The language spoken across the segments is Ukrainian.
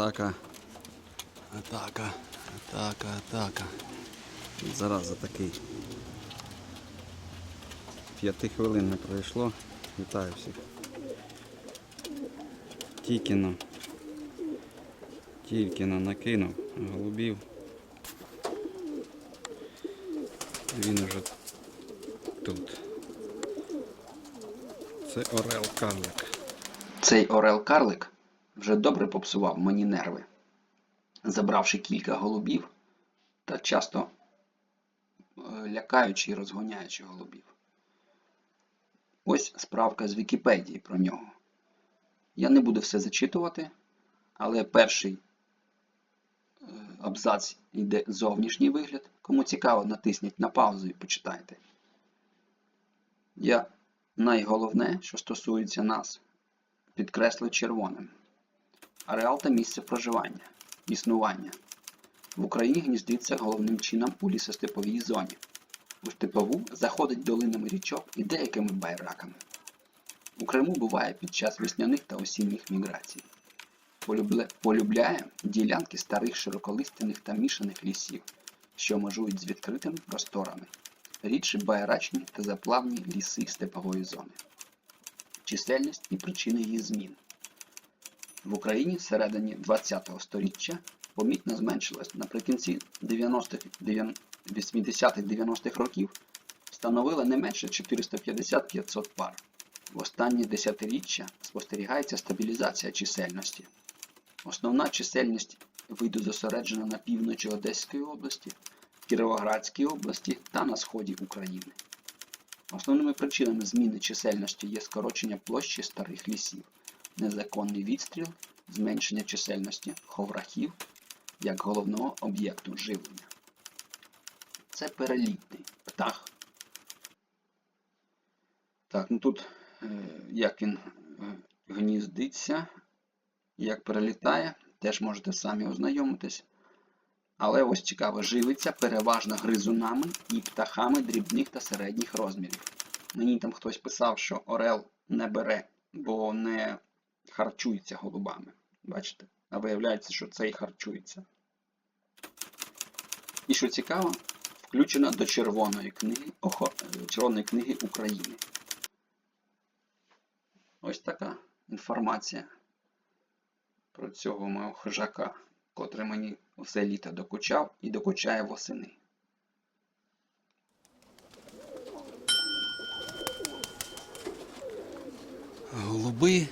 Атака. Атака. Атака, атака. Зараза такий. П'яти хвилин не пройшло. Вітаю всіх. Тільки но. Тільки но накинув голубів. Він уже тут. Це Орел Карлик. Цей Орел Карлик вже добре попсував мені нерви, забравши кілька голубів та часто е, лякаючи і розгоняючи голубів. Ось справка з Вікіпедії про нього. Я не буду все зачитувати, але перший е, абзац йде зовнішній вигляд. Кому цікаво, натисніть на паузу і почитайте. Я найголовне, що стосується нас, підкреслив червоним. Ареал та місце проживання, існування. В Україні гніздиться головним чином у лісостеповій зоні. У степову заходить долинами річок і деякими байраками. У Криму буває під час весняних та осінніх міграцій. Полюбляє ділянки старих широколистяних та мішаних лісів, що межують з відкритими просторами, рідше байрачні та заплавні ліси степової зони чисельність і причини її змін. В Україні всередині ХХ століття помітно зменшилась наприкінці 90-х, 80-х-90-х років становила не менше 450-500 пар. В останні десятиріччя спостерігається стабілізація чисельності. Основна чисельність виду зосереджена на півночі Одеської області, Кіровоградській області та на сході України. Основними причинами зміни чисельності є скорочення площі старих лісів, незаконний відстріл, зменшення чисельності ховрахів як головного об'єкту живлення. Це перелітний птах. Так, ну тут е, як він е, гніздиться, як перелітає, теж можете самі ознайомитись. Але ось цікаво, живиться переважно гризунами і птахами дрібних та середніх розмірів. Мені там хтось писав, що Орел не бере, бо не харчується голубами. Бачите? А виявляється, що цей харчується. І що цікаво, включена до Червоної книги, охо, Червоної книги України. Ось така інформація про цього мого хижака, котрий мені все літо докучав і докучає восени. Голуби.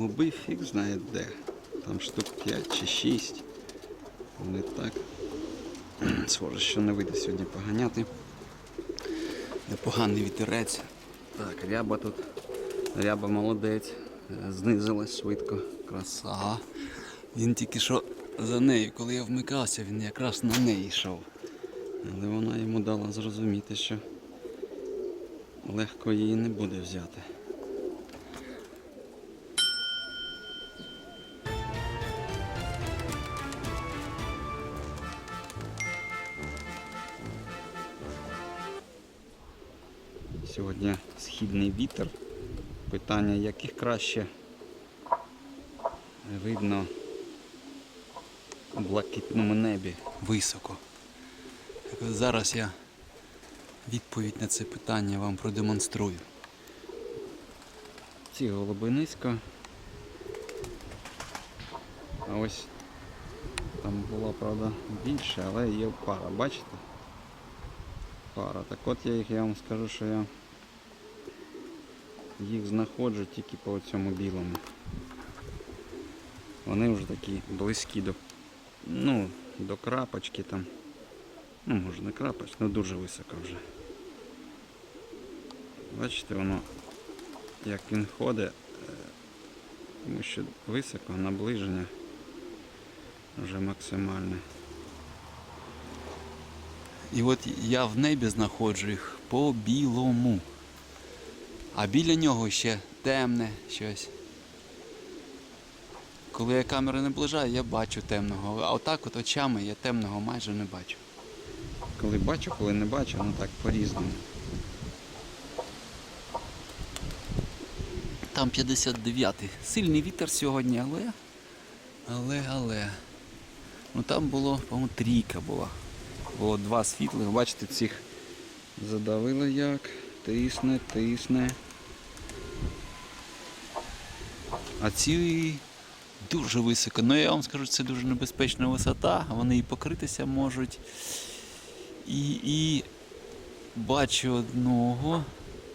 Голуби фіг знає де. Там штук 5 чи 6. Не так. Схоже, що не вийде сьогодні поганяти. Непоганий вітерець. Так, ряба тут. Ряба молодець. Знизилась швидко. Краса. Він тільки що за нею, коли я вмикався, він якраз на неї йшов. Але вона йому дала зрозуміти, що легко її не буде взяти. Сьогодні східний вітер. Питання, яких краще видно у блакитному небі високо. Так зараз я відповідь на це питання вам продемонструю. Ці голуби низько. А ось там було, правда, більше, але є пара, бачите? Пара. Так от я їх я вам скажу, що я їх знаходжу тільки по цьому білому. Вони вже такі близькі до, ну, до крапочки там. Ну, може не крапочки, але дуже високо вже. Бачите, воно як він ходить, е, тому що високо, наближення вже максимальне. І от я в небі знаходжу їх по білому. А біля нього ще темне щось. Коли я камеру наближаю, я бачу темного. А отак от очами я темного майже не бачу. Коли бачу, коли не бачу, ну так по-різному. там 59-й. Сильний вітер сьогодні, але. Але, але. Ну там було, по-моєму, трійка була. Було два світлих, бачите, цих задавило як. Тисне, тисне. А ці дуже високо. Ну я вам скажу, це дуже небезпечна висота, вони і покритися можуть. І, і бачу одного,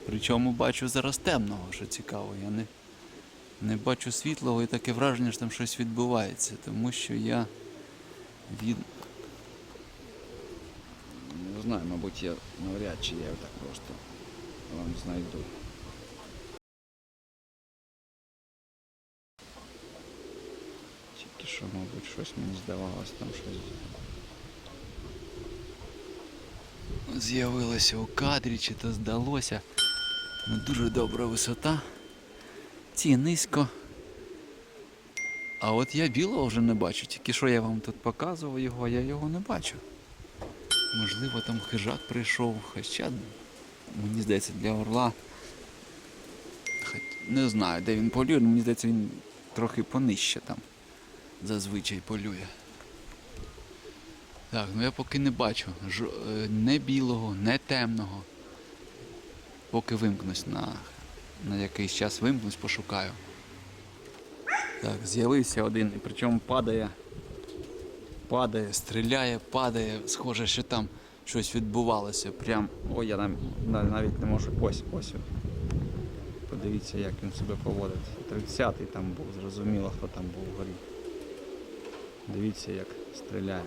причому бачу зараз темного, що цікаво. Я не, не бачу світлого і таке враження, що там щось відбувається, тому що я від. Не знаю, мабуть, я навряд чи я так просто вам знайду. Тільки що, мабуть, щось мені здавалось, там щось. З'явилося у кадрі, чи то здалося. Ну, дуже добра висота. Ці низько. А от я білого вже не бачу, тільки що я вам тут показував його, а я його не бачу. Можливо, там хижак прийшов, хоча мені здається для орла. Не знаю, де він полює, але мені здається, він трохи понижче там зазвичай полює. Так, ну я поки не бачу Жо... е, не білого, не темного. Поки вимкнусь на, на якийсь час вимкнусь, пошукаю. Так, з'явився один, і причому падає, падає, стріляє, падає. Схоже, що там щось відбувалося. Прям. Ой, я нав- нав- навіть не можу. Ось, ось. Подивіться, як він себе поводить. 30-й там був, зрозуміло, хто там був вгорі. Дивіться, як стріляє.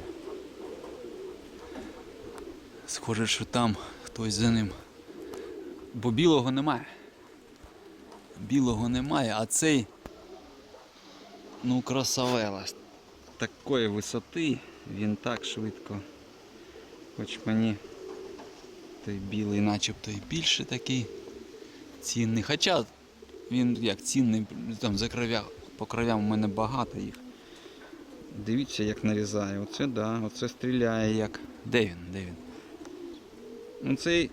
Схоже, що там хтось за ним. Бо білого немає. Білого немає, а цей. Ну, красавела. З Такої висоти він так швидко. Хоч мені той білий начебто і більше такий цінний. Хоча він як цінний, там за кровя, по кровям у мене багато їх. Дивіться, як нарізає. Оце да, оце стріляє як. Де він? Де він? Ну цей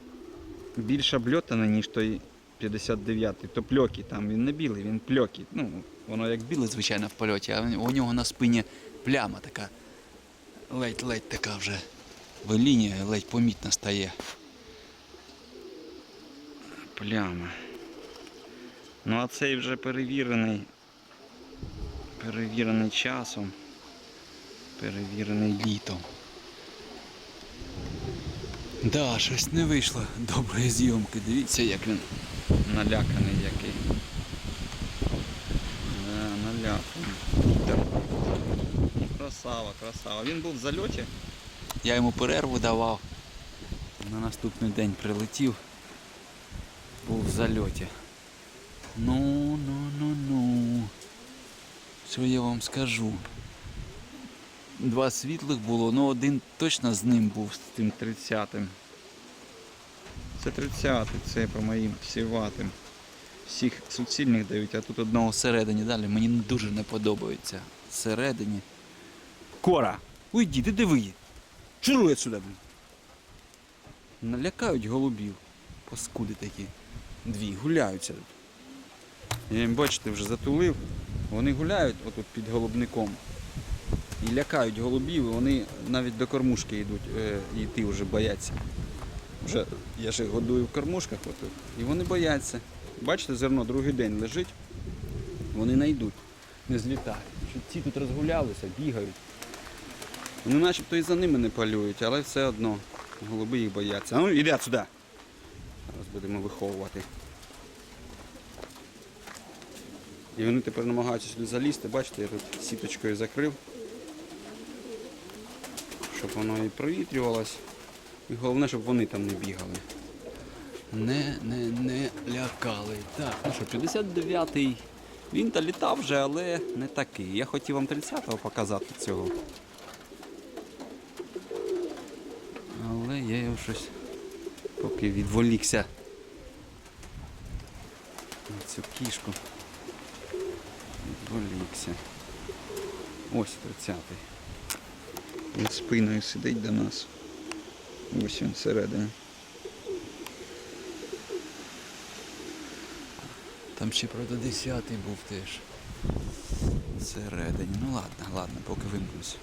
більш обльотаний, ніж той 59-й. То пльокий там, він не білий, він пльокий. Ну, воно як білий, звичайно, в польоті, а у нього на спині пляма така. Ледь-ледь така вже лінія, ледь помітно стає. Пляма. Ну а цей вже перевірений. Перевірений часом. Перевірений літом. Да, щось не вийшло доброї зйомки. Дивіться, як він наляканий який. Да, наляканий. Ну, красава, красава. Він був в зальоті. Я йому перерву давав. На наступний день прилетів. Був в зальоті. Ну, ну, ну, ну. Що я вам скажу? Два світлих було, ну один точно з ним був, з тим 30-м. Це 30-й, це по моїм сіватим. Всіх суцільних дають, а тут одного всередині далі. Мені дуже не подобається. Всередині. Кора! Уйди, ти диви! Чируй отсюда, блін! Налякають голубів. Паскуди такі. Дві, гуляються тут. Я їм, бачите, вже затулив. Вони гуляють отут під голубником і лякають голубів, і вони навіть до кормушки йдуть, е, йти вже бояться. Вже я ж годую в кормушках отут, і вони бояться. Бачите, зерно другий день лежить, вони не не злітають. Ці тут розгулялися, бігають. Вони начебто і за ними не полюють, але все одно голуби їх бояться. Ну іди сюди. Зараз будемо виховувати. І вони тепер намагаються сюди залізти. Бачите, я тут сіточкою закрив, щоб воно і провітрювалось. І головне, щоб вони там не бігали. Не, не, не лякали. Так, ну що, 59-й. Він та літав вже, але не такий. Я хотів вам 30-го показати цього. Але я його щось поки відволікся на цю кішку. Відволікся. Ось 30-й. Він спиною сидить до нас. Ось він всередині. Там ще, правда, десятий був теж. Всередині. Ну ладно, ладно, поки вимкнусь.